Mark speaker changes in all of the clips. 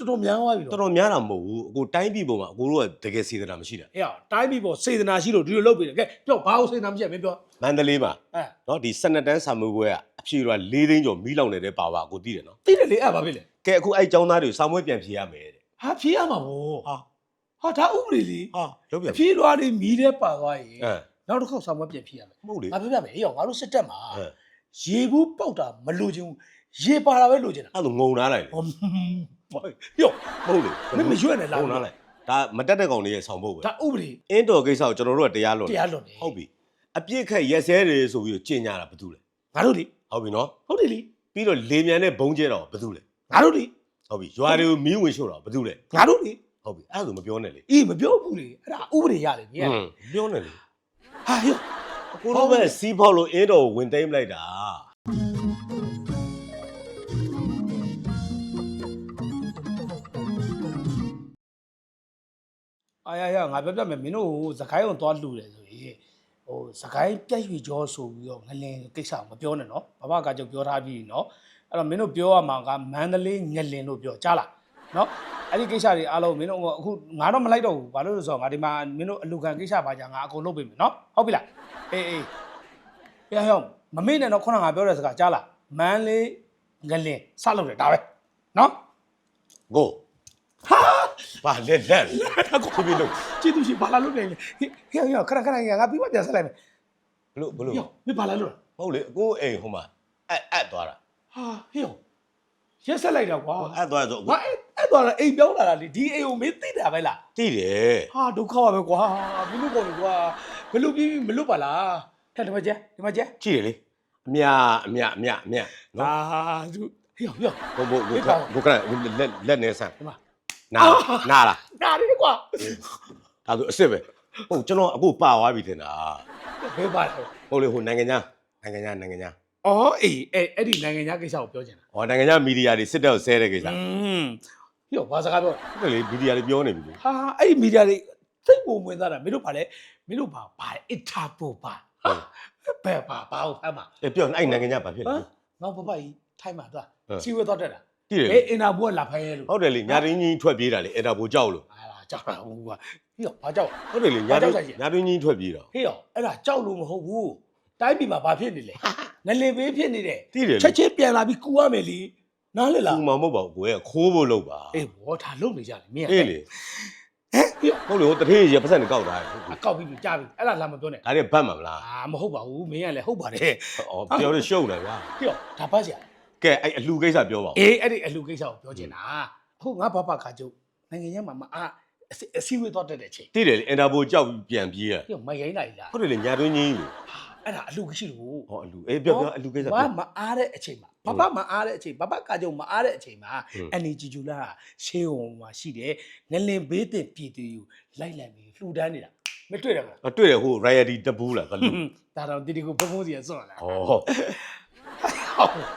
Speaker 1: တော်တော်များသွားပြီ
Speaker 2: တော်
Speaker 1: တော့
Speaker 2: တော်များတာမဟုတ်ဘူးအကိုတိုင်းပြည်ပေါ်မှာအကိုတို့ကတကယ်စေတနာမရှိတာ
Speaker 1: အေးတိုင်းပြည်ပေါ်စေတနာရှိလို့ဒီလိုလုပ်ပြီလေကဲပြောဘာလို့စေတနာမရှိရမင်းပြော
Speaker 2: မန္တလေးမှာ
Speaker 1: အဲ
Speaker 2: နော်ဒီ12တန်းစာမေးပွဲကအဖြေတော့၄သိန်းကျော်မီးလောင်နေတဲ့ပါဝါကိုသိတယ်နော်
Speaker 1: သိတယ်လေအဲ့ဘာဖြစ်လဲ
Speaker 2: ကဲအခုအဲ့ចောင်းသားတွေစာမွေးပြန်ဖြေရမယ်တဲ့
Speaker 1: ဟာဖြေးရမှာဗော
Speaker 2: ဟာ
Speaker 1: ဟာဒါဥပဒေလေ
Speaker 2: ဟာလုံးပြန်
Speaker 1: ဖြေးလွားလေးမီးတဲ့ပါသွားရင်
Speaker 2: အဲ
Speaker 1: နောက်တစ်ခေါက်ဆောင်မပြတ်ဖြေးရမယ်
Speaker 2: မဟုတ်လေ
Speaker 1: ငါပြောပြမယ်အေးရောငါတို့စစ်တက်မှာ
Speaker 2: အဲ
Speaker 1: ရေဘူးပေါက်တာမလိုချင်ဘူးရေပါတာပဲလိုချင်တာ
Speaker 2: အဲ့လိုငုံထားလိုက်လေ
Speaker 1: ဟော ဘာရော
Speaker 2: မဟုတ်လေ
Speaker 1: မင်းမရွက်နဲ့လား
Speaker 2: ငုံထားလိုက်ဒါမတက်တဲ့ကောင်တွေရဲ့ဆောင်ဖို့ပဲ
Speaker 1: ဒါဥပဒေ
Speaker 2: အင်းတော်ကိစ္စကိုကျွန်တော်တို့ကတရားလွန်
Speaker 1: တရားလွန်နေ
Speaker 2: ဟုတ်ပြီအပြစ်ခက်ရက်စဲတယ်ဆိုပြီးတော့ကြင်ညာတာဘာလို့လဲ
Speaker 1: ငါတို့လေ
Speaker 2: ဟုတ်ပြီနော်
Speaker 1: ဟုတ်တယ်လေ
Speaker 2: ပြီးတော့လေမြန်နဲ့ဘုံကျဲတော့ဘာလို့လဲ
Speaker 1: ငါတို့လေ
Speaker 2: ဟုတ်ပြီရွာတွေကိုမီးဝင်ရှို့တော့ဘာလို့လဲ
Speaker 1: ငါတို့လေ
Speaker 2: ဟုတ်ပြီအဲ့ဒါဆိုမပြောနဲ့လေ
Speaker 1: အေးမပြောဘူးလေအဲ့ဒါဥပဒေရလေမြင်ရ
Speaker 2: ဟွန်းပြောနဲ့လေ
Speaker 1: ဟာရော
Speaker 2: ကိုတို့ပဲစီးဖောက်လို့အင်းတော်ကိုဝင်သိမ်းလိုက်တာ
Speaker 1: အာရရငါပြောပြမယ်မင်းတို့ဟိုစကိုင်းအောင်သွားလှူတယ်ဆိုရင်ဟိုစကိုင်းပြက်ရွေကြောဆိုပြီးတော့ငလင်ကိစ္စမပြောနဲ့နော်ဘဘကကြောင့်ပြောထားပြီးနော်အဲ့တော့မင်းတို့ပြောရမှာကမန္တလေးငလင်လို့ပြောကြားလားနော်အဲ့ဒီကိစ္စတွေအားလုံးမင်းတို့အခုငါတော့မလိုက်တော့ဘူးဘာလို့လဲဆိုတော့ငါဒီမှာမင်းတို့အလူခံကိစ္စပါကြငါအကုန်လုပ်ပေးမယ်နော်ဟုတ်ပြီလားအေးအေးပြဟောင်းမမေ့နဲ့တော့ခုနကငါပြောတဲ့စကားကြားလားမန္တလေးငလင်စလုပ်တယ်ဒါပဲနော်
Speaker 2: ကို
Speaker 1: ဟာ
Speaker 2: ဘာလက်လက်ကိုဖြစ်ပြီးလို့
Speaker 1: ကျေးဇူးရှင်ဘာလာလုပ်နေလဲဟေးဟေးဟေးခဏခဏငါပြီးမှပြန်ဆက်လိုက်မယ်
Speaker 2: ဘလို့ဘလို့
Speaker 1: ဟေးမင်းဘာလာလုပ်လဲ
Speaker 2: ဟုတ်လေကိုအိမ်ဟိုမှာအက်အက်သွားတာ
Speaker 1: ဟာဟေးရက်ဆက်လိုက်တော့ကွာ
Speaker 2: အက်သွားဆို
Speaker 1: ငါအဲ့အဲ့တော့အိမ်ပြောင်းလာတာလေဒီအိမ်ကိုမင်းသိတာပဲလား
Speaker 2: တိတယ်
Speaker 1: ဟာဒုက္ခပါပဲကွာမင်းတို့ကောင်လေကွာမလွတ်ပြီးမလွတ်ပါလားဟဲ့ဒီမှာကျဒီမှာကျ
Speaker 2: ကြည့်ရလေအမြအမြအမြအမြနော်
Speaker 1: ဟာသူဟေးဟေး
Speaker 2: ဘုဘဘု
Speaker 1: ဒီပါ
Speaker 2: ဘုကလက်လက်နေဆန်
Speaker 1: ဒီမှာ
Speaker 2: နာနာလား
Speaker 1: ဒါလေးကွာ
Speaker 2: ဒါဆိုအစ်စ်ပဲဟုတ်ကျွန်တော်အခုပါသွားပြီထင်တာ
Speaker 1: ဘယ်ပါလဲ
Speaker 2: ဟုတ်လေဟိုနိုင်ငံခြားနိုင်ငံခြားနိုင်ငံခြား
Speaker 1: အော်အေးအဲ့အဲ့ဒီနိုင်ငံခြားကိစ္စကိုပြောချင်တာ
Speaker 2: ဟောနိုင်ငံခြားမီဒီယာတွေစစ်တပ်ကိုဆဲတဲ့ကိစ္စ
Speaker 1: อืมဟေးဘာစကားပြော
Speaker 2: ဟုတ်လေမီဒီယာတွေပြောနေပြီလေ
Speaker 1: ဟာအဲ့ဒီမီဒီယာတွေစိတ်ပုံဝင်သားတာမင်းတို့ပါလေမင်းတို့ပါပါအစ်တာပိုပါဟာဘယ်ပါပါဟုတ်ဖမ်းပါ
Speaker 2: အေးပြောအဲ့နိုင်ငံခြားဘာဖြစ်
Speaker 1: ဟ
Speaker 2: လဲ
Speaker 1: မ်ငေါပပကြီးထိုင်းမှာသွား
Speaker 2: ဟမ်
Speaker 1: စီဝဲသွားတက်တာ
Speaker 2: ကြည့်ရ
Speaker 1: အဲ
Speaker 2: လေ
Speaker 1: အင်တာဘူကလာဖိုင်းရဲလို့
Speaker 2: ဟုတ်တယ်လေညာရင်းကြီးထွက်ပြေးတာလေအဲ့ဒါဘိုးကြောက်လို့
Speaker 1: ဟာလာကြောက်တာဟိုကဟေးရောဘာကြောက်
Speaker 2: ဟုတ်တယ်လေ
Speaker 1: ဘာ
Speaker 2: ညာ
Speaker 1: ကြော
Speaker 2: ရ
Speaker 1: က်
Speaker 2: င်း
Speaker 1: ဆိုင်ကြီး
Speaker 2: ညာရင်းကြီးထွက်ပြေးတာ
Speaker 1: ဟေးရောအဲ့ဒါကြောက်လို့မဟုတ်ဘူးတိုင်းပြည်မှာဘာဖြစ်နေလဲငလင်ပေးဖြစ်နေတယ်
Speaker 2: တိတယ်လေ
Speaker 1: ချက်ချင်းပြန်လာပြီးကူရမယ်လीနားလေလား
Speaker 2: ဘူးမမဟုတ်ပါဘူးကိုယ်ကခိုးဖို့လုပ်ပါ
Speaker 1: အေးဘောထားလုံနေကြတယ်မင်း
Speaker 2: အေးလေ
Speaker 1: ဟဲ့ဟေးရော
Speaker 2: ဟုတ်လေဟိုတထေးရပတ်စံကောက်တာဟုတ်ပြီ
Speaker 1: အကောက်ပြီးပြီကြားပြီအဲ့ဒါလာမပြောနဲ့
Speaker 2: ဒါတွေဘတ်မှာမလား
Speaker 1: အာမဟုတ်ပါဘူးမင်းကလည်းဟုတ်ပါတယ်
Speaker 2: အော်ပြောလို့ရှုပ်တယ်ဗျာ
Speaker 1: ဟေးရောဒါပတ်စရာ
Speaker 2: ကဲအဲ့အလှကိစ္စပြောပါဦး
Speaker 1: အေးအဲ့ဒီအလူကိစ္စကိုပြောချင်တာဟုတ်ငါဘဘခါကျုပ်နိုင်ငံရေးမှာမအားအစီအစည်းအဝေးတော့တက်တဲ့အချိန်
Speaker 2: တိတယ်လေအင်တာပိုကြောက်ပြီးပြန်ပြေးရ
Speaker 1: ဟေ့မရိုင်းလိုက်လား
Speaker 2: ဟုတ်တယ်လေညာရင်းကြီးလေ
Speaker 1: ဟာအဲ့ဒါအလူရှိလို့
Speaker 2: ဟောအလှအေးပြောပြောအလှကိစ္စ
Speaker 1: မ
Speaker 2: ပြော
Speaker 1: မအားတဲ့အချိန်မှာဘဘမအားတဲ့အချိန်ဘဘကကျုံမအားတဲ့အချိန်မှာ
Speaker 2: ဟွန်း
Speaker 1: အနေဂျီဂျူလာရှေးုံမှာရှိတယ်ငလင်ဘေးတင်ပြည်သူယူလိုက်လိုက်ပြီးလှူဒန်းနေတာမတွေ့တယ်မလား
Speaker 2: အတွေ့တယ်ဟို royalty တပူးလားဘလူ
Speaker 1: ဒါတော့တီတီကိုဘုံဘုံစီရစွန့်လာ
Speaker 2: ဟော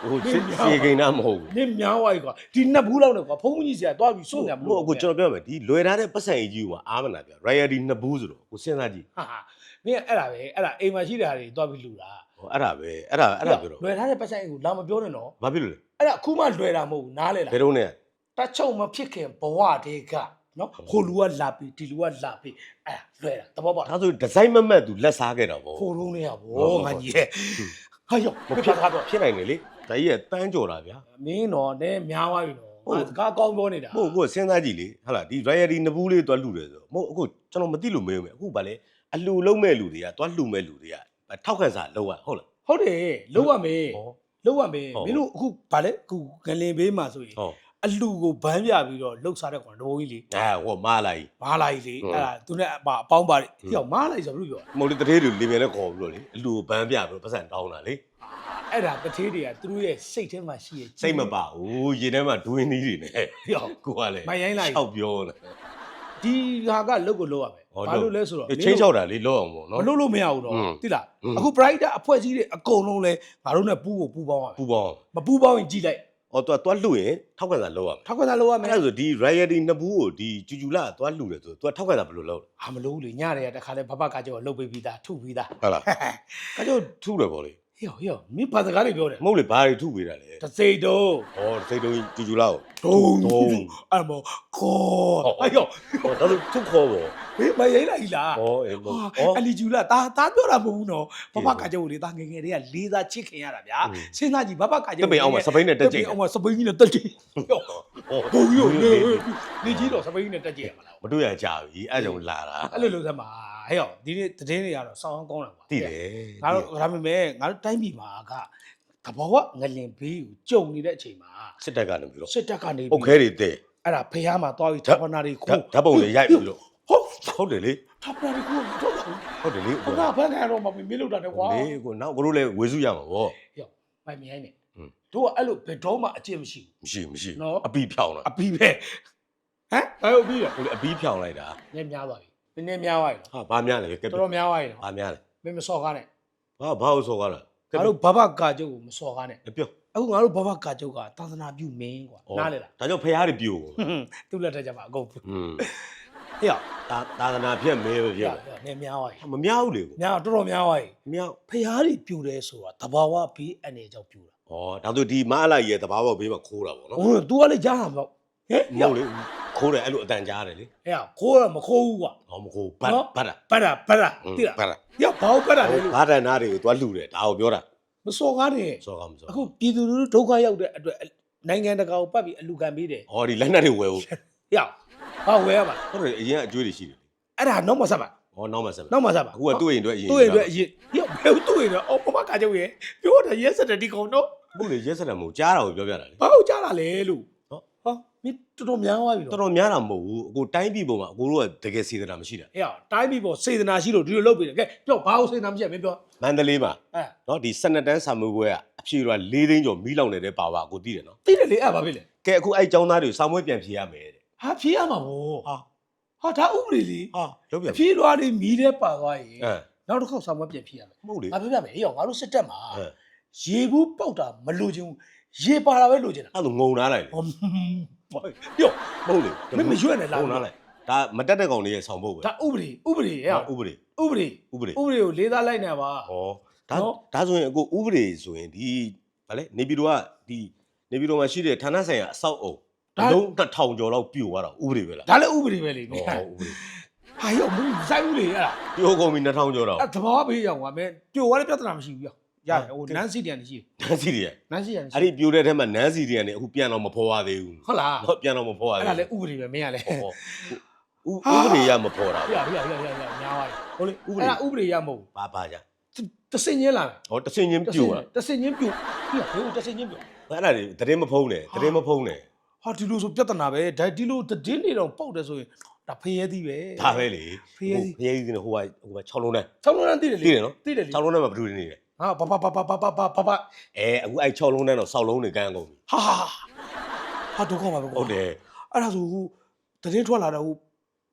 Speaker 2: ဟိုစစ်စီကိန်းနာမဟုတ်ဘူး
Speaker 1: နင်းများဝိုက်ကွာဒီနှစ်ဘူးလောက်နဲ့ကွာဘုံဘုံကြီးစီကတွားပြီးစွန့်နေမ
Speaker 2: ဟို
Speaker 1: လို့
Speaker 2: အခုကျွန်တော်ပြောမယ်ဒီလွယ်ထားတဲ့ပတ်စံကြီးကအားမနာပြ royalty နှစ်ဘူးဆိုတော့ကိုစဉ်းစားကြည့်
Speaker 1: ဟာဟာမင်းအဲ့ဒါပဲအဲ့ဒါအိမ်မှာရှိတဲ့ဟာတွေတွားပြီးလှူတာ
Speaker 2: ဟောအဲ့ဒါပဲအဲ့ဒါအဲ့ဒါပြောတော့
Speaker 1: လွယ်ထားတဲ့ပတ်စံကိုလာမပြောနဲ့နော်
Speaker 2: ဘာဖြစ်လို့လဲ
Speaker 1: အဲ့ဒါအခုမှလွယ်တာမဟုတ်ဘူးနားလေလား
Speaker 2: ဘယ်တော့နဲ့
Speaker 1: တတ်ချုံမဖြစ်ခင်ဘဝတည်းကနော်ဟိုလူကလာပြီးဒီလူကလာပြီးအဲ့ဒါလွယ်တာသဘောပေါက်လား
Speaker 2: ဒါဆိုဒီဇိုင်းမမတ်သူလက်စားခဲ့တာဗော
Speaker 1: ဖိုလုံးလေးက
Speaker 2: ဟုတ်
Speaker 1: ဘော
Speaker 2: ဟုတ်
Speaker 1: ငါကြီးရဲ့ ဟာယော
Speaker 2: မဖြစ်တာတော့ဖြစ်နိုင်တယ်လေဒါကြီးကတန်းကြော်တာဗျာ
Speaker 1: မင်းတော့နည်းများသွားပြီနော်
Speaker 2: ဟုတ်
Speaker 1: ငါစကားကောင်းပြောနေတာ
Speaker 2: မဟုတ်ကိုစဉ်းစားကြည့်လေဟာလားဒီ royalty နှစ်ဘူးလေးတွားလှူတယ်ဆိုမဟုတ်အခုကျွန်တော်မသိလို့မေးမယ်အခုဗာလေအလှလုံးမဲ့လူတွေကတွားလှူမဲ့လူတွေကထောက်ခံစာလောက်ရဟုတ်လား
Speaker 1: ဟုတ်တယ်လုံးဝမေး
Speaker 2: ဟော
Speaker 1: လုံးဝမေး
Speaker 2: ဟုတ်
Speaker 1: မင်းတို့အခုဗာလဲအခုငလင်ဘေးမှာဆိုရင်
Speaker 2: ဟော
Speaker 1: အလူကိုဘန်းပြပြီးတော့လှုပ်စားတဲ့ကောင်တော်ကြီးလေ
Speaker 2: အဲဟောမားလာကြီး
Speaker 1: မားလာကြီးလေအဲ့ဒါသူနဲ့အပေါင်းပါလေ
Speaker 2: ဟို
Speaker 1: မားလာကြီးဆိုဘယ်လိုပြော
Speaker 2: မဟုတ်လေတထေးလူလေပဲလဲခေါ်ပြီးတော့လေအလူကိုဘန်းပြပြီးတော့ပတ်စံတောင်းတာလေ
Speaker 1: အဲ့ဒါတထေးတွေကသူတို့ရဲ့စိတ်ထဲမှာရှိရဲ့
Speaker 2: စိတ်မပါဘူးရင်ထဲမှာဒွင်းသီးတွေနဲ့
Speaker 1: ဟော
Speaker 2: ကိုကလေ
Speaker 1: မရိုင်းလိုက်
Speaker 2: ရှောက်ပြောလား
Speaker 1: ဒီဟာကလုတ်ကိုလုတ်ရမယ်ဘာလို့လဲဆိုတော့
Speaker 2: ချင်းချောက်တာလေလုတ်အောင်ပေါ့နော်မ
Speaker 1: လုတ်လို့မရဘူးတော့တိလားအခု brighter အဖွဲ့ကြီးတွေအကုန်လုံးလဲငါတို့နဲ့ပူးကိုပူးပေါင်းရမယ်
Speaker 2: ပူးပေါင်း
Speaker 1: မပူးပေါင်းရင်ကြည့်လိုက်
Speaker 2: အော်တော့တွားလှူရင်ထောက်ခံစာလောက်ရမယ်
Speaker 1: ထောက်ကစားလုပ်ရမယ်
Speaker 2: အဲ့ဒါဆိုဒီ royalty နှစ်ဘူးကိုဒီကျူကျူလာတွားလှူတယ်ဆိုတော့ထောက်ခံစာဘယ်လိုလုပ်လဲ
Speaker 1: ဟာမလို့လေညတွေကတခါလဲဘဘကကြောလုတ်ပေးပြီးသားထုပြီးသား
Speaker 2: ဟုတ်လား ကကြောထူးတယ်ပေါ့လေ
Speaker 1: ဟဟေ့ဟေ့မင်းဘာစကားတွေပြောတယ်
Speaker 2: မဟုတ်လေဘာတွေထုပေးတာလဲ
Speaker 1: တစိတ်တော့
Speaker 2: ဟောစိတ်တုံးဂျူဂျူလောက်
Speaker 1: ဒုံ
Speaker 2: ဒုံ
Speaker 1: အဲ့မောခေါ်
Speaker 2: ဟုတ်
Speaker 1: အဲ့ရော
Speaker 2: ဟောဒါဆိုထုခေါ်ပေါ့
Speaker 1: မင်းမရိမ့်လိုက်လား
Speaker 2: ဟောအေးမဟုတ်
Speaker 1: ဟာ
Speaker 2: ဟော
Speaker 1: အလီဂျူလာတာတာပြောတာမဟုတ်ဘူးနော်ဘ
Speaker 2: ဟုတ်
Speaker 1: ဘကကြောက်လေတာငယ်ငယ်လေးကလေးစားချစ်ခင်ရတာဗျာ
Speaker 2: ဟုတ်
Speaker 1: စဉ်းစားကြည့်ဘဘကကြောက်
Speaker 2: တပိန်အောင်မှာစပိန်နဲ့တက်ကြိတ်
Speaker 1: အောင်မှာစပိန်ကြီးနဲ့တက်ကြိတ်
Speaker 2: ဟော
Speaker 1: ဘုံရောလေနေကြီးတော့စပိန်ကြီးနဲ့တက်ကြိတ်ရမလား
Speaker 2: မတွေ့ရကြပြီအဲ့ကြောင့်လာတာ
Speaker 1: အဲ့လိုလုပ်စမ်းပါ ဟဲ့ရောဒီနေ့သတင်းတွေကတော့စောင်းအောင်ကောင်းတာပါ
Speaker 2: သိတယ်
Speaker 1: ငါတို့ဒါပေမဲ့ငါတို့တိုင်းပြည်မှာကတဘောကငလင်ဘေးကိုကြုံနေတဲ့အချိန်မှာ
Speaker 2: စစ်တပ်ကနေပြီးတော့
Speaker 1: စစ်တပ်ကနေ
Speaker 2: အုတ်ခဲတွေတဲ့
Speaker 1: အဲ့ဒါဖះမှာသွားပြီးဌာပနာတွေ
Speaker 2: ဓာ
Speaker 1: ခိုး
Speaker 2: ဓာတ်ပုံတွေရိုက်ပြီးလို့
Speaker 1: ဟုတ်
Speaker 2: ဟုတ်တယ်လေ
Speaker 1: ဌာပနာတွေခိုးတော့ဘူး
Speaker 2: ဟုတ်တယ်လေ
Speaker 1: ဘုရားဘန်းကတော့မမင်းလို့တာနဲ့ကွာ
Speaker 2: လေကိုနောက်ကိုတို့လည်းဝေစုရမှာဗော
Speaker 1: ရောမိုင်မြိုင်းနေ
Speaker 2: ဟွန်း
Speaker 1: တို့ကအဲ့လိုဘယ်တော့မှအကျင့်မရှိ
Speaker 2: မရှိမရှိ
Speaker 1: နော်
Speaker 2: အပီဖြောင်းလာ
Speaker 1: ဘူးအပီးပဲဟမ်ဘယ်လိုပြီးလဲ
Speaker 2: ကိုလေအပီဖြောင်းလိုက်တာ
Speaker 1: နည်းများသွားပြီ နည်းနည်းများသွားပြီ
Speaker 2: ဟာဘာများလဲကဲ
Speaker 1: တော်တော်များသွားပြီနော်
Speaker 2: ဘာများလဲ
Speaker 1: မင်းမစော်ကားနဲ့
Speaker 2: ဘာဘာလို့ဆိုကားလဲ
Speaker 1: ငါတို့ဘဘကာကျုပ်ကိုမစော်ကားနဲ့
Speaker 2: ပြော
Speaker 1: အခုငါတို့ဘဘကာကျုပ်ကသာသနာပြုမင်းကွာနားလေလား
Speaker 2: ဒါကြောင့်ဖះတွေပြို့
Speaker 1: သူ့လက်ထက်ကျမှအကုန်
Speaker 2: ဟွန်း
Speaker 1: ဟေ့ရော
Speaker 2: သာသာသနာဖြတ်မဲပဲဖြ
Speaker 1: ရ
Speaker 2: တ်
Speaker 1: ရနည်းများသွားပြီ
Speaker 2: မများဘူးလေကို
Speaker 1: များတော်တော်များသွားပြီ
Speaker 2: မများ
Speaker 1: ဖျားတွေပြူတယ်ဆိုတာတဘာဝဘေးအနေကြောင့်ပြူတာ
Speaker 2: ဩဒါဆိုဒီမအလိုက်ရဲ့တဘာဘောဘေးမှာခိုးတာဗောနော်
Speaker 1: ဟို तू ကလည်းကြားတာမဟုတ် ဟဲ့
Speaker 2: မဟုတ်လေခိုးတယ်အဲ့လိုအတန်ကြားတယ်လေ
Speaker 1: ဟဲ့ခိုးရမခိုးဘူးကွာ
Speaker 2: ဟောမခိုးဘတ်
Speaker 1: နော်
Speaker 2: ဘတ်တာ
Speaker 1: ပတ်တာပတ်တာတိလား
Speaker 2: ဘတ်တာ
Speaker 1: ရဘာလို့ပတ်တာလဲလို့
Speaker 2: ဘာတန်နာတွေကိုသွားလှူတယ်ဒါကိုပြောတာ
Speaker 1: မစော်ကားနဲ့
Speaker 2: စောကောင်းမစော
Speaker 1: အခုပြည်သူလူထုဒုက္ခရောက်တဲ့အတွက်နိုင်ငံတကာကိုပတ်ပြီးအလူခံပေးတယ်
Speaker 2: ဟောဒီလက်နက်တွေဝယ်ဖို့
Speaker 1: ဟဲ့ဘာဝဲရမှာ
Speaker 2: ဟုတ်တယ်အရင်အကျွေးတွေရှိတယ်လေ
Speaker 1: အဲ့ဒါနောက်မှဆက်ပါ
Speaker 2: ဟောနောက်မှဆက်မယ်
Speaker 1: နောက်မှဆက်ပါ
Speaker 2: အခုကတွေ့ရင်တွေ့အရင်
Speaker 1: တွေ့ရင်တွေ့အရင်ရဘယ်တွေ့ရင်အော်ဘမကကြောက်ရဲ့ပြောတယ်ရဲစတဲ့ဒီကောင်တော့
Speaker 2: ဟုတ်လေရက်စက်တယ်မဟုတ်ကြားတာကိုပြောပြတာလေ
Speaker 1: ဘာလို့ကြားလာလဲလို့
Speaker 2: ဟုတ်
Speaker 1: ဟော မင်းတော်တော်များသွားပြီ
Speaker 2: တော်
Speaker 1: တော့
Speaker 2: တော်များတာမဟုတ်ဘူးအခုတိုင်းပြည်ပေါ်မှာအကိုတို့ကတကယ်စေတနာမရှိတာ
Speaker 1: ဟဲ့တိုင်းပြည်ပေါ်စေတနာရှိလို့ဒီလိုလုပ်ပေးတယ်ကဲပြောဘာလို့စေတနာမရှိရမင်းပြော
Speaker 2: မန္တလေးမှာ
Speaker 1: အဲ
Speaker 2: နော်ဒီ12တန်းဆာမွေးပွဲကအဖြေတော့၄သိန်းကျော်မီးလောင်နေတဲ့ပါဝါအကိုသိတယ်နော်
Speaker 1: သိတယ်လေအဲ့ဘာဖြစ်လဲ
Speaker 2: ကဲအခုအဲ့ចောင်းသားတွေကိုစာမွေးပြန်ဖြေရမယ်တဲ့
Speaker 1: ဟာဖြေးရမှာဗော
Speaker 2: ဟာ
Speaker 1: ဟာဒါဥပဒေလေ
Speaker 2: ဟာလုပ်ပြန်
Speaker 1: အဖြေးလွားလေးမီးတဲ့ပါသွားရင်
Speaker 2: အဲ
Speaker 1: နောက်တစ်ခေါက်ဆောင်မပြန်ဖြေးရမယ်
Speaker 2: မဟုတ်လေ
Speaker 1: ငါပြောပြမယ်ဟေ့ရောငါတို့စစ်တက်မှာ
Speaker 2: အဲ
Speaker 1: ရေဘူးပေါက်တာမလိုချင်ဘူး ရေပါတာပဲလိုချင်တာ
Speaker 2: အဲ့ဒါငုံထားလိုက်လေ
Speaker 1: ဟောပြော
Speaker 2: မဟုတ်လေ
Speaker 1: မင်းမရွက်နဲ့လား
Speaker 2: ငုံထားလိုက်ဒါမတက်တဲ့ကောင်တွေရဲ့ဆောင်ဖို့ပဲ
Speaker 1: ဒါဥပဒေဥပဒေဟဲ့
Speaker 2: ဥပဒေ
Speaker 1: ဥပဒေ
Speaker 2: ဥပဒေ
Speaker 1: ဥပဒေကိုလေးစားလိုက်နေပါ
Speaker 2: ဟောဒါ
Speaker 1: နော်
Speaker 2: ဒါဆိုရင်အခုဥပဒေဆိုရင်ဒီဗာလေနေပြည်တော်ကဒီနေပြည်တော်မှာရှိတဲ့ဌာနဆိုင်ရာအဆောက်အုံအလုံးတစ်ထောင်ကျော်လောက်ပြိုသွားတာဥပဒေပဲလား
Speaker 1: ဒါလည်းဥပဒေပဲလေမ
Speaker 2: ဟော
Speaker 1: င်း
Speaker 2: ဥပဒေ
Speaker 1: ဟာရောမင်းစိုက်ဦးလေအဲ့ဒါ
Speaker 2: ပြိုကုန်ပြီ2000ကျော်တော့
Speaker 1: အဲ့တဘာဘေးရောက်သွားမယ်ပြိုသွားတဲ့ပြဿနာမရှိဘူးရော ရတယ်ဟိုနန်းစီတန်ရှိတယ်
Speaker 2: နန်းစီတွေ
Speaker 1: နန်းစီတန်
Speaker 2: အဲ့ဒီပြိုတဲ့ထဲမှာနန်းစီတွေကနေအခုပြန်တော့မဖော်ရသေးဘူး
Speaker 1: ဟုတ်လား
Speaker 2: ဟုတ်ပြန်တော့မဖော်ရ
Speaker 1: အဲ့
Speaker 2: သေး
Speaker 1: ဒါလည်းဥပဒေပဲမင်းကလည်း
Speaker 2: ဟောဟောဥဥပဒေရမဖော်တာ
Speaker 1: ပြပြပြပြပြညားသွားပြီ
Speaker 2: ဟုတ်လေဥပ
Speaker 1: အဲ့
Speaker 2: ဒေ
Speaker 1: ဒါဥပဒေရမဟုတ်
Speaker 2: ဘာဘာကြ
Speaker 1: ဘူးတစင်ချင်းလာတယ်
Speaker 2: ဟောတဆင်ချင်းပြိုတာ
Speaker 1: တစင်ချင်းပြိုပြဘယ်လိုတစင်ချင်းပြို
Speaker 2: အဲ့ဒါတွေတရင်မဖုံးနဲ့တရင်မဖုံးနဲ့
Speaker 1: ဟာဒီလိုဆိုပြဿနာပဲဒါဒီလိုတည်င်းနေတော့ပေါက်တယ်ဆိုရင်ဒါဖျဲသီးပဲ
Speaker 2: ဒါပဲလေ
Speaker 1: ဖေးရည်
Speaker 2: ဖေးရည်ဟိုကဟိုက6လုံးနဲ့
Speaker 1: ဆောင်းလုံးတည်တယ်လေ
Speaker 2: သိတယ်နော်
Speaker 1: တည်တယ်လေ
Speaker 2: 6လုံးနဲ့မှာဘယ်သူတွေနေလဲ
Speaker 1: ဟာဘာဘာဘာဘာဘာဘာဘာဘာ
Speaker 2: အဲအခုအဲ့6လုံးနဲ့တော့စောက်လုံးတွေကန်းကုန်ပြီ
Speaker 1: ဟာဟာဟာဒုက္ခပါပဲကွာ
Speaker 2: ဟုတ်တယ်
Speaker 1: အဲ့ဒါဆိုဟိုတည်င်းထွက်လာတော့ဟို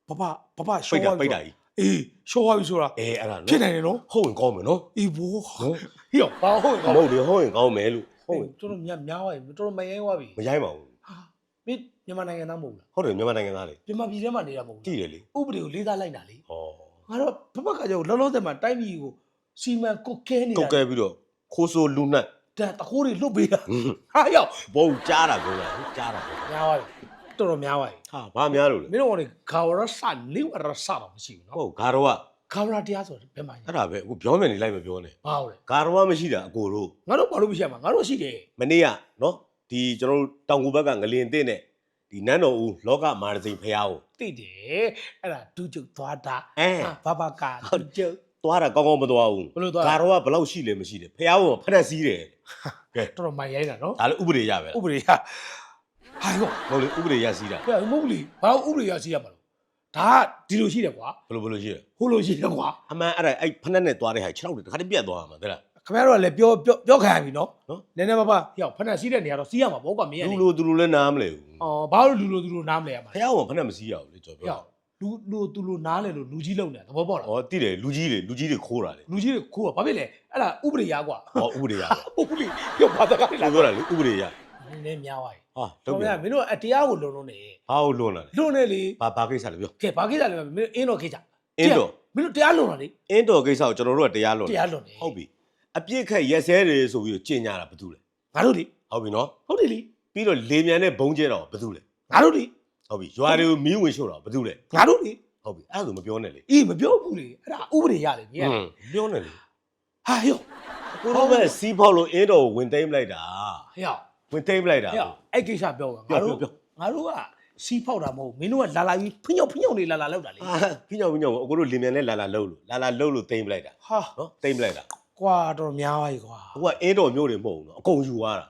Speaker 1: ဘာဘာဘာဘာရှော
Speaker 2: ပိတ့်တာပိတ်တာကြီး
Speaker 1: အေးရှော့သွားပြီဆိုတာ
Speaker 2: အဲအဲ့ဒါ
Speaker 1: ဖြစ်
Speaker 2: နော်
Speaker 1: နိုင်တယ်နော်
Speaker 2: ဟုတ်ရင်ကောင်းမယ်နော်
Speaker 1: အေးဘော
Speaker 2: နော်
Speaker 1: ဟေ့ဘာဟုတ်
Speaker 2: မဟုတ်လေဟုတ်ရင်ကောင်းမယ်လို့ဟု
Speaker 1: ဟုတ်
Speaker 2: တ်
Speaker 1: တော်တော်များများသွားပြီတော်တော်မယိုင်းသွားပြီ
Speaker 2: မရိုက်ပါဘူး
Speaker 1: ဟာမင်းမြန်မာနိုင်ငံသားမဟုတ်လား
Speaker 2: ဟုတ်တယ်မြန်မာနိုင်ငံသားလေ
Speaker 1: မြန်မာပြည်ထဲမှာနေတာမဟုတ်
Speaker 2: ကြည့်
Speaker 1: လား
Speaker 2: တယ်လေ
Speaker 1: ဥပဒေကိုလေးစားလိုက်တာလေ
Speaker 2: ဟော
Speaker 1: ငါတော့ဘဘကကြောက်လောလောဆယ်မှာတိုင်းပြည်ကို စီမံကုတ်ကဲနေတာ
Speaker 2: ကုတ်ကဲပြီးတော့ခိုးဆိုလူနှက်
Speaker 1: ဒါတခိုးတွေလွတ်ပေးတာ
Speaker 2: ဟွန်း
Speaker 1: ဟာရောက်
Speaker 2: ဘုံကြားတာပြောတာကြားတာပြောတာ
Speaker 1: များသွားပြီတော်တော်များသွားပြီ
Speaker 2: ဟာဘာများလို့လဲ
Speaker 1: မင်းတို့ကခါဝရဆလိဝရဆတော့မရှိဘူးနော်
Speaker 2: ဟုတ်ဂါရောက
Speaker 1: ခါဝရတရားဆိုဘယ်မှာလဲ
Speaker 2: အဲ့ဒါပဲအခုပြောမယ်နေလိုက်မပြောနဲ့
Speaker 1: ဘာဟုတ်လဲ
Speaker 2: ဂါရောကမရှိတာအကိုတို့
Speaker 1: ငါတို့ဘာလို့မရှိရမှာငါတို့ရှိတယ်
Speaker 2: မနေ့ကနော်ဒီကျွန်တော်တို့တောင်ကူဘက်ကငလင်တဲ့နဲ့ဒီနန်းတော်ဦးလောကမာရစိန်ဖះကို
Speaker 1: သိတယ်အဲ့ဒါဒုကျုပ်သွားတာ
Speaker 2: အဲ
Speaker 1: ဟာဘဘကဒုကျုပ်
Speaker 2: သွားတာကောင်းကောင်းမသွားဘူး
Speaker 1: ဘယ်လိုသွားလဲ
Speaker 2: ဂါရောကဘယ်လောက်ရှိလဲမရှိတယ်ဖះကိုဖက်က်စည်းတယ်ကဲ
Speaker 1: တော်တော်မိုင်ရိုင်းတာနော်
Speaker 2: ဒါလည်းဥပဒေရပဲ
Speaker 1: ဥပဒေဟာဟာရော
Speaker 2: ဟုတ်လေဥပဒေရစည်းတာ
Speaker 1: ဘယ်မဟုတ်ဘူးလေဘာလို့ဥပဒေရရှိရမှာလို့ဒါကဒီလိုရှိတယ်ကွာ
Speaker 2: ဘယ်လိုဘယ်လိုရှိလဲ
Speaker 1: ဟိုလိုရှိတယ်ကွာ
Speaker 2: အမှန်အဲ့ဒါအဲ့ဖက်နဲ့သွားတဲ့ဟာ6တွေတခါတည်းပြတ်သွားမှာတဲ့လား
Speaker 1: ခင်ဗျားတို့ကလည်းပြောပြောပြောခံရပြီနော်
Speaker 2: နော်
Speaker 1: နည်းနည်းပါးပါရောက်ဖက်နဲ့စီးတဲ့နေရာတော့စီးရမှာပေါ့ကွာမင်းရ
Speaker 2: လူ
Speaker 1: နေ
Speaker 2: လိုသူလိုလည်းနားမလဲဘူး
Speaker 1: အော်ဘာလို့လူလိုသူလိုနားမလဲရမှာ
Speaker 2: ဖះကိုဖက်နဲ့မစည်းရဘူးလေကြော်ပြော
Speaker 1: ရောက် လူလူသူလိုနားလဲလို့လူကြီးလုံနေသဘောပေါက်လား
Speaker 2: ဩတိတယ်လူကြီးတွေလူကြီးတွေခိုးတာလေ
Speaker 1: လူကြီးတွေခိုးတာဘာဖြစ်လဲအဲ့ဒါဥပဒေရကွာ
Speaker 2: ဟောဥပဒေရ
Speaker 1: ဟုတ်ဘူးလေရောက်ဘာတကား
Speaker 2: ပဲ
Speaker 1: လာ
Speaker 2: ပြောတာလေဥပဒေရ
Speaker 1: နည်းနည်းများသွားပြီ
Speaker 2: ဟာ
Speaker 1: တော်
Speaker 2: တော့
Speaker 1: ဗျာမင်းတို့အတရားကိုလုံလုံးနေ
Speaker 2: ဘာကိုလွန်လာလဲ
Speaker 1: လုံနေလေ
Speaker 2: ဘာဘာကိစ္စလဲပြော
Speaker 1: ကဲဘာကိစ္စလဲမင်းတို့အင်းတော်ခေကြ
Speaker 2: အင်းတော်
Speaker 1: မင်းတို့တရားလုံတာလေ
Speaker 2: အင်းတော်ကိစ္စကိုကျွန်တော်တို့ကတရားလွန်
Speaker 1: တရားလုံနေ
Speaker 2: ဟုတ်ပြီအပြစ်ခတ်ရက်စဲတယ်ဆိုပြီးတော့ကြင်ညာတာဘာလို့လဲ
Speaker 1: ငါတို့လေ
Speaker 2: ဟုတ်ပြီနော်
Speaker 1: ဟုတ်တယ်လေ
Speaker 2: ပြီးတော့လေမြန်နဲ့ဘုံကျဲတော့ဘာလို့လဲ
Speaker 1: ငါတို့လေ
Speaker 2: ဟုတ်ပြီရွာတွေကိုမီးဝင်ရှို့တော့ဘာလို့လဲ
Speaker 1: ငါတို့လေ
Speaker 2: ဟုတ်ပြီအဲ့ဒါဆိုမပြောနဲ့လေ
Speaker 1: အေးမပြောဘူးလေအဲ့ဒါဥပဒေရတယ်ညီက
Speaker 2: ဟွန်းပြောနဲ့လေ
Speaker 1: ဟာဟေ့
Speaker 2: ကိုတော့ပဲစီးဖောက်လို့အင်းတော်ကိုဝင်သိမ်းပလိုက်တာ
Speaker 1: ဟေ့
Speaker 2: ဝင်သိမ်းပလိုက်တာ
Speaker 1: ဟေ့အဲ့ကိစ္စပြောပါ
Speaker 2: ပြော
Speaker 1: ငါတို့
Speaker 2: ပြော
Speaker 1: ငါတို့ကစီးဖောက်တာမဟုတ်မင်းတို့ကလာလာပြီးဖျောက်ဖျောက်နေလာလာလောက်တာလေ
Speaker 2: အာပြညောင်ပြညောင်အကိုတို့လေမြန်နဲ့လာလာလှုပ်လို့လာလာလှုပ်လို့သိမ်းပလိုက်တာ
Speaker 1: ဟာ
Speaker 2: နော်သိမ်းပလိုက်တာ
Speaker 1: ကွာတော်တော်များပါ ਈ ကွာ
Speaker 2: ဟိုကအင်းတော်မျိုးတွေမဟုတ်ဘူးနော်အကုန်ယူသွားတာ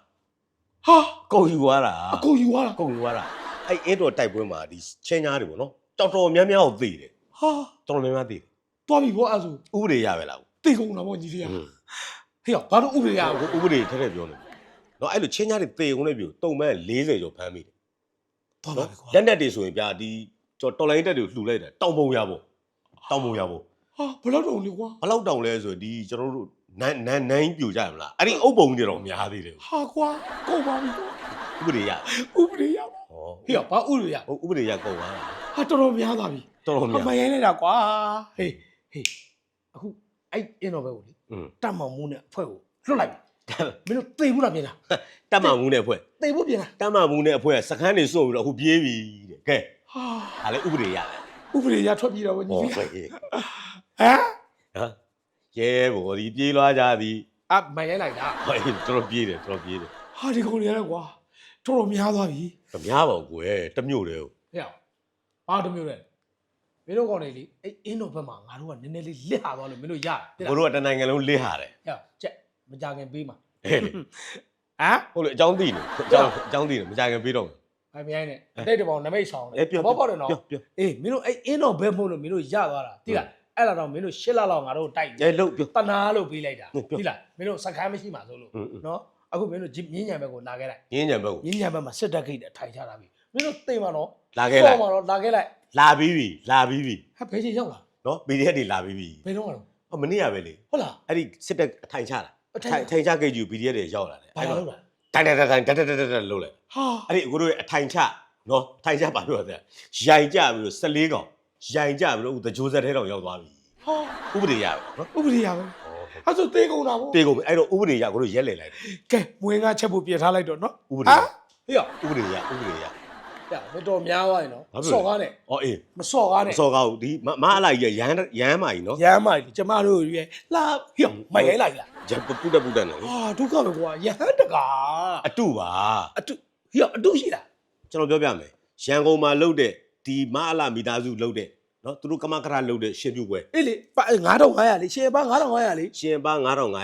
Speaker 1: ဟာ
Speaker 2: အကုန်ယူသွားတာ
Speaker 1: အကုန်ယူသွားတာ
Speaker 2: အကုန်ယူသွားတာ အဲ့အင်းတော်တိုက်ပွဲမှာဒီချင်းညားတွေပေါ့နော်တော်တော်များများကိုသိတယ်
Speaker 1: ဟာ
Speaker 2: တော်တော်များများသိတယ်
Speaker 1: တွားပြီဗောအဲ့ဆို
Speaker 2: ဥပဒေရပဲလား
Speaker 1: တိတ်ကုန်တာဗောညီလေးက
Speaker 2: ဟွန်း
Speaker 1: ဟေ့ဘာလို့ဥပဒေရ
Speaker 2: ဟိုဥပဒေထက်ထက်ပြောနေနော်အဲ့လိုချင်းညားတွေသေကုန်နေပြီတုံမဲ့40ကျော်ဖမ်းမိတယ်
Speaker 1: တွားပါ
Speaker 2: နော်
Speaker 1: လေကွာ
Speaker 2: လက်နက်တွေဆိုရင်ဗျာဒီကျွန်တော်တော်လိုင်းတက်တွေကိုလှူလိုက်တယ်တောင်ပုံရဖို့တောင်ပုံရဖို့
Speaker 1: ဟာဘယ်လောက်တောင်လဲကွာ
Speaker 2: ဘယ်လောက်တောင်လဲဆိုရင်ဒီကျွန်တော်တို့နန်းနန်းနန်းပြူကြရမလားအဲ့ဒီအုပ်ပုံတွေတော့များသေးတယ်
Speaker 1: ဟာကွာကုန်ပါပြီကွာ
Speaker 2: ဥပဒေရ
Speaker 1: ဥပဒေရပါ
Speaker 2: ဟော
Speaker 1: ဟေ့ဘာဥပဒေရ
Speaker 2: ဟိုဥပဒေရကုန်သွားတာ
Speaker 1: ဟာတော်တော်များသွားပြီ
Speaker 2: တော်တော်
Speaker 1: အ
Speaker 2: များ
Speaker 1: မရိုင်းလိုက်တာကွာဟေးဟေးအခုအဲ့အင်းတော်ဘက်ကိုလေ
Speaker 2: อืม
Speaker 1: တတ်မောင်မှုနဲ့အဖွဲ့ကိုလွတ်လိုက်ပြီမင်းတို့သိဘူးလားပြင်လား
Speaker 2: တတ်မှမှုနဲ့အဖွဲ့
Speaker 1: သိဘူးပြင်လား
Speaker 2: တတ်မှမှုနဲ့အဖွဲ့ကစကန်းတွေစွန့်ပြီးတော့အခုပြေးပြီတဲ့ကဲ
Speaker 1: ဟာ
Speaker 2: ဒါလည်းဥပဒေရပဲ
Speaker 1: ဥပဒေရထွက်ပြေးတော့ဗောညီ
Speaker 2: ဟော
Speaker 1: လေး
Speaker 2: ဟဲ့
Speaker 1: ဟမ်
Speaker 2: ဟာရဲဘော်ဒီပြေးလွားကြသည်
Speaker 1: အမရိုင်းလိုက်တာ
Speaker 2: ဟေးတော်တော်ပြေးတယ်တော်တော်ပြေးတယ်
Speaker 1: ဟာဒီကောင်တွေရကွာ တော်တော်များသွားပြီ
Speaker 2: မများပါဘူးကွယ်တစ်မျိုးတည်း
Speaker 1: ဟဲ့ဘာတမျိုးလဲမင်းတို့ကောင်တွေလေအဲ့အင်းတော်ဘက်မှာငါတို့ကနည်းနည်းလေးလစ်ဟာသွားလို့မင်းတို့ရတယ်
Speaker 2: ကိုတို့ကတနိုင်ငံလုံးလစ်ဟာတယ်
Speaker 1: ဟဲ့ချက်မကြခင်ပေးမှာ
Speaker 2: ဟဲ့လေ
Speaker 1: ဟမ်
Speaker 2: ဟုတ်လေအကြောင်းသိနေအကြောင်းအကြောင်းသိနေမကြခင်ပြီးတော့မယ်
Speaker 1: အမရိုင်းနဲ့တိတ်တပေါင်းနမိတ်ဆောင်
Speaker 2: အေးပြော
Speaker 1: ဘောပေါက်တယ်နော်
Speaker 2: ပြောပြော
Speaker 1: အေးမင်းတို့အဲ့အင်းတော်ဘက်မို့လို့မင်းတို့ရသွားတာတိလားအဲ့လာတော့မင်းတို့ရှစ်လလောက်ငါတို့တိုက်
Speaker 2: အဲလုတ်ပြော
Speaker 1: တနာလို့ပေးလိုက်တာ
Speaker 2: ဟုတ်ပြော
Speaker 1: တိလားမင်းတို့စကမ်းမရှိမှာဆိုလို့
Speaker 2: อืมอืม
Speaker 1: နော် အခုမင်းတို့မြင်းညံဘက်ကိုလာခဲ့လိုက်
Speaker 2: ညင်းညံဘက်ကို
Speaker 1: မြင်းညံဘက်မှာစစ်တပ်ဂိတ်ထိုင်ချတာပြီမင်းတို့တိမ်မှာတော့
Speaker 2: လာခဲ့လိုက်ပေါ်
Speaker 1: မှာတော့လာခဲ့လိုက်
Speaker 2: လာပြီးပြီလာပြီးပြီ
Speaker 1: ဟဲ့ဘယ်ချိန်ရောက်လာ
Speaker 2: နော်ပီဒီအက်တွေလာပြီးပြီ
Speaker 1: ဘယ်တော့ကတော့
Speaker 2: ဟောမနေ့ကပဲလေ
Speaker 1: ဟုတ်လား
Speaker 2: အဲ့ဒီစစ်တပ်အထိုင်ချတာ
Speaker 1: အထိုင်
Speaker 2: ထိုင်ချဂိတ်ကြီးပီဒီအက်တွေရောက်လာတယ်
Speaker 1: ဘာလို့လဲ
Speaker 2: တိုင်တိုင်တိုင်တိုင်တက်တက်တက်တက်လုံးလိုက်
Speaker 1: ဟာ
Speaker 2: အဲ့ဒီအခုတို့ရဲ့အထိုင်ချနော်အထိုင်ချပါလို့ရတယ်ရိုင်ကြပြီးတော့14កောင်ရိုင်ကြပြီးတော့အခုတကြိုးဆက်ထဲတော့ရောက်သွားပြီ
Speaker 1: ဟာ
Speaker 2: ဥပဒေရပဲနော်
Speaker 1: ဥပဒေရပဲ အဲ့ဆိုတေးကုန်တာဗော
Speaker 2: တေကုန်ပြီအဲ့တော့ဥပဒေရကိုတို့ရက်လေလိုက်တယ်
Speaker 1: ကဲမွေးငါချက်ဖို့ပြထားလိုက်တော့နော်
Speaker 2: ဥပဒေ
Speaker 1: ဟမ်ဟေ့ရ
Speaker 2: ဥပဒေရဥပဒေရ
Speaker 1: ရမတော်များသွားရင်နော်
Speaker 2: ဘာဖြစ်လဲ
Speaker 1: စော်ကားနဲ့
Speaker 2: အော်အေး
Speaker 1: မစော်ကားနဲ့
Speaker 2: စော်ကောက်ဒီမမအလိုက်ရရမ်းရမ်းမာကြီးနော်
Speaker 1: ရမ်းမိုက်ကျမတို့ရွယ်လာဟေ့မရိုင်းလိုက်လား
Speaker 2: ဂျပပုတက်ပုတက်နော်
Speaker 1: ဟာဒုက္ခပဲကွာရဟန်းတကာ
Speaker 2: အတုပါ
Speaker 1: အတုဟေ့အတုရှိလား
Speaker 2: ကျွန်တော်ပြောပြမယ်ရန်ကုန်မှာလှုပ်တဲ့ဒီမအလာမိသားစုလှုပ်တဲ့ နော်သူတို့ကမကထလှုပ်တဲ့ရှင်ပြုတ်ပွဲ
Speaker 1: အေးလေပါ9500လေရှေ့ပါ9500လေ
Speaker 2: ရှင်ပါ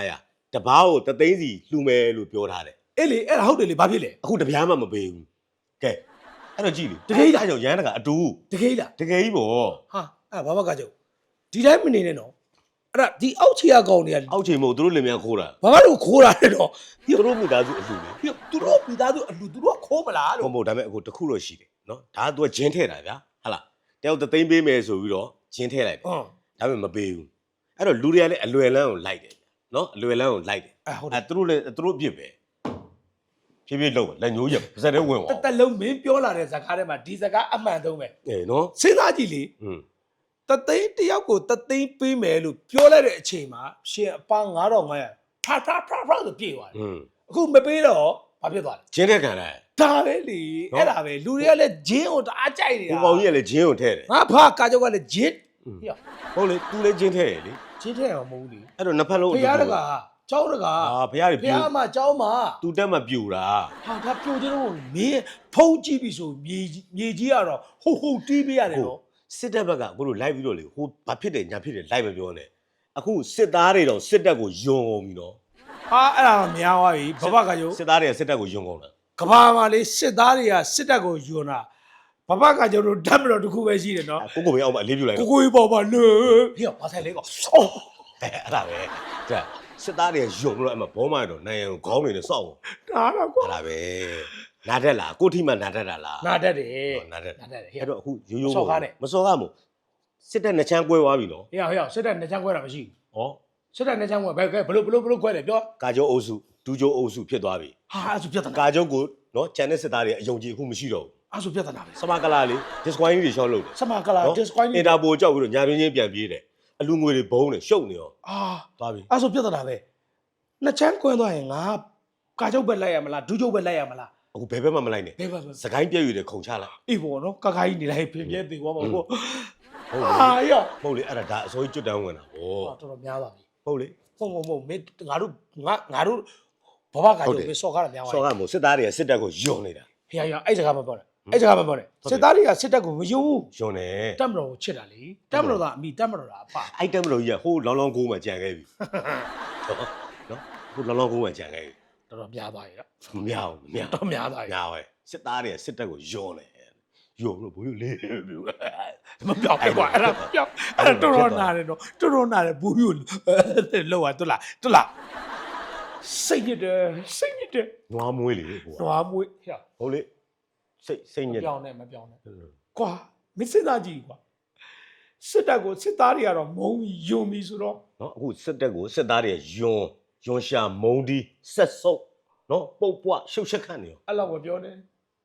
Speaker 2: 9500တပားကိုတသိန်းစီလှူမယ်လို့ပြောထားတယ်
Speaker 1: အေးလေအဲ့ဒါဟုတ်တယ်လေဘာဖြစ်လဲ
Speaker 2: အခုတပြားမှမပေးဘူးကဲအဲ့တော့ကြည့်လေ
Speaker 1: တကယ်ကြီးလား
Speaker 2: အဲ့ကြောင့်ရန်တကအတူ
Speaker 1: တကယ်လား
Speaker 2: တကယ်ကြီးပေါ့
Speaker 1: ဟာအဲ့ဘာဘကကြောက်ဒီတိုင်းမနေနဲ့နော်အဲ့ဒါဒီအောက်ခြေအကောင်တွေက
Speaker 2: အောက်ချိန်မို့သူတို့လင်မြန်ခိုးတာ
Speaker 1: ဘာမှလို့ခိုးတာတဲ့တော့
Speaker 2: သူတို့မိသားစုအလှူလေ
Speaker 1: ဟေ့သူတို့မိသားစုအလူသူတို့ကခိုးမလား
Speaker 2: ဟု
Speaker 1: လို့
Speaker 2: တ်မဟုတ်ဒါပေမဲ့အခုတစ်ခုတော့ရှိတယ်နော်ဒါကသူကဂျင်းထဲတာဗျာဟာလား တယောက်သသိန်းပေးမယ်ဆိုပြီးတော့ဂျင်းထဲလိုက်တယ်ဒါပေမဲ့မပေးဘူးအဲ့တော့လူတွေကလည်းအလွယ်လန်းကိုလိုက်တယ်နော်အလွယ်လန်းကိုလိုက်တယ်
Speaker 1: အဲဟုတ်တယ်
Speaker 2: သူတို့လည်းသူတို့အပြစ်ပဲဖြည်းဖြည်းလုံးလက်ညိုးရပါစက်တဲ့ဝင်
Speaker 1: ပါ
Speaker 2: တ
Speaker 1: တလုံးမင်းပြောလာတဲ့ဇာကားထဲမှာဒီဇာကားအမှန်တုံးပဲ
Speaker 2: အေးနော်
Speaker 1: စဉ်းစားကြည့်လေ
Speaker 2: อืม
Speaker 1: တသိန်းတယောက်ကိုတသိန်းပေးမယ်လို့ပြောလိုက်တဲ့အချိန်မှာရှင်အပန်း9500ထထထထဆိုပြေသွားတယ်အခုမပေးတော့ဘာဖြစ်သွားလဲ
Speaker 2: ဂျင်းတဲ့ခံလိုက်
Speaker 1: ဒါပဲလေ
Speaker 2: နော်
Speaker 1: အဲ့ဒါပဲလူတွေကလည်းဂျင်းကိုတအားကြိုက်နေတာ
Speaker 2: ကိုကောင်ကြီးကလည်းဂျင်းကိုထဲတယ်
Speaker 1: ငါဖာကာကြောက်ကလည်းဂျင်း
Speaker 2: อืม
Speaker 1: ဟေ့
Speaker 2: ဟုတ်လေသူလည်းဂျင်းထဲတယ်လေ
Speaker 1: ဂျင်းထဲအောင်မဟုတ်ဘူးလေ
Speaker 2: အဲ့တော့နှစ်ဖက်လုံး
Speaker 1: ဖရားတကာကျောင်းတကာ
Speaker 2: အာဖရားတွေ
Speaker 1: ဖ
Speaker 2: ပြူ
Speaker 1: ရားမကျောင်းမ
Speaker 2: သူတက်မှပြူတာ
Speaker 1: ဟာဒါပြိုကျတော့မင်းဖုံးကြည့်ပြီဆိုမြေကြီးမြေကြီးကတော့ဟုတ်ဟုတ်တီးပေးရတယ်နော်
Speaker 2: စစ်တပ်ဘက်ကကိုတို့လိုက်ပြီးတော့လေဟိုဘာဖြစ်တယ်ညာဖြစ်တယ်လိုက်မပြောနဲ့အခုစစ်သားတွေတော့စစ်တပ်ကိုယွံကုန်ပြီနော်
Speaker 1: ဟာအဲ့ဒါတော့များသွားပြီဘဘကယော
Speaker 2: စစ်သားတွေကစစ်တပ်ကိုယွံကုန်တာ
Speaker 1: ကဘာမှာလေစစ်သားတွေကစစ်တပ်ကိုယွန်းတာဘဘကကျော်တို့ဓာတ်မတော်တစ်ခုပဲရှိတယ်နော်
Speaker 2: ကိုကိုပဲအောင်မအလေးပြုလိုက်
Speaker 1: ကို
Speaker 2: တော့
Speaker 1: ကိုကြီးပေါ်ပါလေဟေ့ဘာဆိုင်လေးကောအော်
Speaker 2: အဲ့ဒါပဲဒါစစ်သားတွေကယွံလို့အဲ့မှာဘောမိုင်တော့နိုင်ရန်ကိုခေါင်းနေနဲ့စောက်အောင်
Speaker 1: ဒါတော့ကွာ
Speaker 2: အဲ့ဒါပဲနားတက်လားကိုထိမှနားတက်တာလား
Speaker 1: နာတတ်တယ်
Speaker 2: ဟောနားတက်
Speaker 1: နာတတ်တယ်ဟေ့
Speaker 2: အဲ့တော့အခုရိုးရိုး
Speaker 1: စော်ကားနဲ့
Speaker 2: မစော်ကားမို့စစ်တပ်နှစ်ချမ်းကွဲသွားပြီနော်
Speaker 1: ဟေ့ဟေ့စစ်တပ်နှစ်ချမ်းခွဲတာမရှိ
Speaker 2: ဟော
Speaker 1: ဘူးစစ်တပ်နှစ်ချမ်းခွဲဘယ်ဘလို့ဘလို့ဘလို့ခွဲတယ်ပြော
Speaker 2: ကာကျုံအုပ်စု ဒူကျုံအုပ်စုဖြစ်သွားပြီ
Speaker 1: ဟာအဲ့ဆိုပြဿနာ
Speaker 2: ကာကျုံကိုနော်ကျန်တဲ့စစ်သားတွေအယုံကြည်အခုမရှိတော့ဘူး
Speaker 1: အဲ့ဆိုပြဿနာပဲ
Speaker 2: စမကလာလေး disquine တွေရှော့လုပ်တယ်
Speaker 1: စမကလာ disquine
Speaker 2: အင်တာပိုကြောက်ပြီးတော့ညာပြင်းချင်းပြန်ပြေးတယ်အလူငွေတွေဘုံတယ်ရှုပ်နေရော
Speaker 1: အာ
Speaker 2: သွားပြီ
Speaker 1: အဲ့ဆိုပြဿနာပဲနှစ်ချမ်းကွင်းသွားရင်ငါကာချုပ်ဘက်လိုက်ရမလားဒူးချုပ်ဘက်လိုက်ရမလား
Speaker 2: အခုဘယ်ဘက်မှမလိုက်နဲ့
Speaker 1: ဘယ်ဘက်ဘက်
Speaker 2: စကိုင်းပြည့်ရည်တွေခုံချလိုက်
Speaker 1: အေးပေါ့နော်ကကာကြီးနေလိုက်ပြင်းပြင်းသေးသွားပါဘော
Speaker 2: ဟုတ်
Speaker 1: အာ
Speaker 2: လေ
Speaker 1: ရော
Speaker 2: ဟုတ်လေအဲ့ဒါဒါအစိုးရကျွတ်တန်းဝင်တာဗော
Speaker 1: တော်တော်များပါပြီ
Speaker 2: ဟုတ်လေ
Speaker 1: ဟုတ်ဟုတ်ဟုတ်မင်းငါတို့ငါငါတို့ ဘဘကာချုပ်ပဲစော်ကားတာများပါ
Speaker 2: စောကမို့စစ်သားတွေကစစ်တပ်ကိုယွန်းနေတာ
Speaker 1: ဟေးရအဲ့စကားမပြောနဲ့အဲ့စကားမပြောနဲ့စစ်သားတွေကစစ်တပ်ကိုမယုံဘူး
Speaker 2: ယွန်းတယ်
Speaker 1: တက်မတော်ကိုချစ်တာလေတက်မတော်ကအမိတက်မတော်တာအပါ
Speaker 2: အိုက်တမ်မလို့ကြီးကဟိုးလောင်းလောင်းကိုးမှကြံခဲ့ပြီနော်ဟိုလောင်းလောင်းကိုးမှကြံခဲ့ပြီ
Speaker 1: တော်တော်များသွားပြီနော်
Speaker 2: မမြောက်မမြောက်
Speaker 1: တော်များသွားပြီ
Speaker 2: ညာပဲစစ်သားတွေကစစ်တပ်ကိုယွန်းတယ်ယွန်းလို့ဘိုးရလေးပြော
Speaker 1: မပြောက်ပဲကွာအဲ့ဒါပြောက်အဲ့ဒါတော်တော်နာတယ်နော်တော်တော်နာတယ်ဘူးယူလောက်ရတူလားတူလား စိတ်ညစ်တယ်စိတ်ညစ်တယ်
Speaker 2: နွားမွေးလေဟို
Speaker 1: နွားမွေးဟဲ့
Speaker 2: ဟုတ်လေစိတ်စိတ်
Speaker 1: မ
Speaker 2: ညစ်
Speaker 1: ပြောင်းနဲ့မပြောင်းနဲ့ကွာမစစ်သားကြီးကွာစစ်တပ်ကိုစစ်သားတွေကတော့မုံယုံပြီဆိုတော့
Speaker 2: နော်အခုစစ်တပ်ကိုစစ်သားတွေယွန်းယွန်းရှာမုံဒီဆက်ဆုပ်နော်ပုတ်ပွားရှုပ်ချက်ခန့်နေရော
Speaker 1: အဲ့လောက်မပြောနဲ့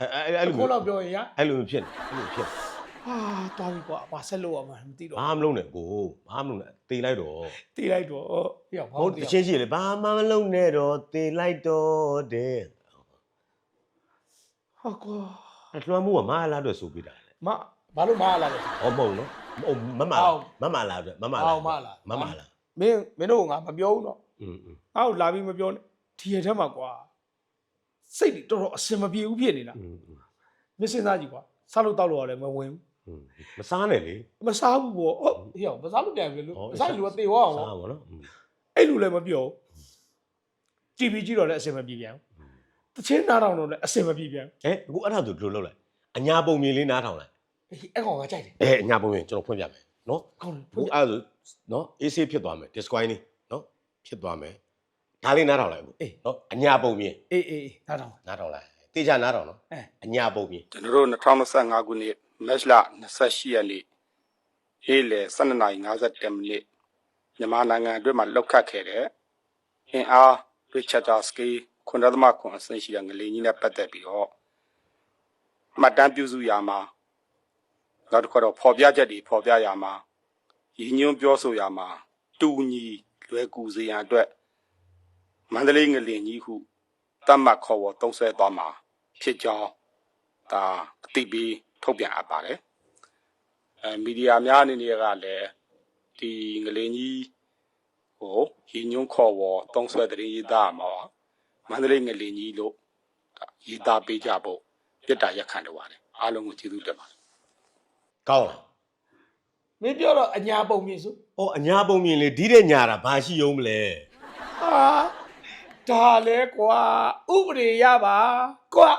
Speaker 2: အဲအဲအဲ့လို
Speaker 1: ခုလောက်ပြောရင်ရ
Speaker 2: အဲ့လိုဖြစ်နေအဲ့လိုဖြစ်
Speaker 1: ဟာတော်ပြီကွာဘာဆက်လို့ရမှာမသိတော့
Speaker 2: ဘာမလုပ်နဲ့ကိုဘာမလုပ်နဲ့တေးလိုက်တော့
Speaker 1: တီးလိုက်တော့ဟေ့ဘာ
Speaker 2: ဟုတ်တချင်းရှိလေဘာမှမလုပ်နဲ့တော့တေးလိုက်တော့တဲ့
Speaker 1: ဟာကွာ
Speaker 2: အလွှမ်းမှုကမအားလားအတွက်ဆိုပြတာလေ
Speaker 1: မဘာလို့မအားလာလဲ
Speaker 2: ဟောမဟုတ်နော်ဟုတ်မမ
Speaker 1: အော်
Speaker 2: မမလားအတွက်မမ
Speaker 1: အော
Speaker 2: လား ်မ
Speaker 1: လား
Speaker 2: မမလား
Speaker 1: မင်းမင်းတို့ကငါမပြောဘူးတော့
Speaker 2: อืมอืม
Speaker 1: ငါ့ကိုလာပြီးမပြောနဲ့ဒီရထဲမှာကွာစိတ်တွေတော်တော်အစင်မပြေဘူးဖြစ်နေတာ
Speaker 2: อืมอืม
Speaker 1: မင်းစဉ်းစားကြည့်ကွာစားလို့တောက်လို့ရတယ်မဝင်ဘူး
Speaker 2: อืม မစားနဲ့လေ
Speaker 1: မစားဘူးပေါ့ဟုတ်ဟေ့မစားလို့ပြန်ပြီလို့မစားရင်လူကသေသွားအောင်
Speaker 2: စား
Speaker 1: ပေါ့
Speaker 2: ပါနော်อืม
Speaker 1: အဲ့လူလည်းမပြောဘူး TV ကြည့်တော့လည်းအစင်မပြေပြန်ဘူးတချင်းနားထောင်တော့လည်းအစင်မပြေပြန်
Speaker 2: အဲအခုအဲ့ဒါဆိုဒီလိုလုပ်လိုက်အညာပုံမြင်လေးနားထောင်လိုက်
Speaker 1: ဘူးအဲ့ကောင်ကကြိုက်တယ်
Speaker 2: အဲအညာပုံမြင်ကျွန်တော်ဖွင့်ပြမယ်နော်
Speaker 1: ကောင်းတယ်
Speaker 2: အခုအဲ့ဒါဆိုနော်အေးဆေးဖြစ်သွားမယ် discoin လေးနော်ဖြစ်သွားမယ်ဒါလေးနားထောင်လိုက်အခုနော်အညာပုံမြင်
Speaker 1: အေးအေးအေးနားထောင်
Speaker 2: နားထောင်လိုက်တေချာနားထောင်နော်
Speaker 1: အဲ
Speaker 2: အညာပုံမြင်
Speaker 3: ကျွန်တော်တို့2025ခုနှစ် မတ်လ28ရက်နေ့အေးလေ12:57မိနစ်မြန်မာနိုင်ငံအတွက်မှာလောက်ခတ်ခဲ့တဲ့အင်အား Richard Sky ခွန်ရသမခွန်အဆင့်ရှိတဲ့ငလေးကြီးနဲ့ပတ်သက်ပြီးတော့မှတ်တမ်းပြုစုရမှာနောက်တစ်ခါတော့ဖော်ပြချက်တွေဖော်ပြရမှာရည်ညွှန်းပြောဆိုရမှာတူညီလွယ်ကူစေရန်အတွက်မန္တလေးငလင်ကြီးဟုတတ်မှတ်ခေါ်ဝေါ်သုံးဆွဲသွားမှာဖြစ်ကြောင်းဒါအသိပေး ထုတ်ပြန်အပ်ပါတယ်အဲမီဒီယာများအနေနဲ့ကလည်းဒီငလင်းကြီးဟိုရည်ညွှန်းခေါ်ဝေါ်တုံးဆွဲတဲ့ရေးသားမှာမန္တလေးငလင်းကြီးလို့ဒါရေးသားပေးကြဖို့ပြစ်တာရက်ခံတော့ပါတယ်အားလုံးကိုကျေးဇူးတင်ပါတယ်
Speaker 2: ကောင်းလား
Speaker 1: မင်းပြောတော့အညာပုံမြင်စု။
Speaker 2: အော်အညာပုံမြင်လေဒီတဲ့ညာတာဘာရှိယုံမလဲ
Speaker 1: ဟာဒါလဲကွာဥပဒေရပါကွာ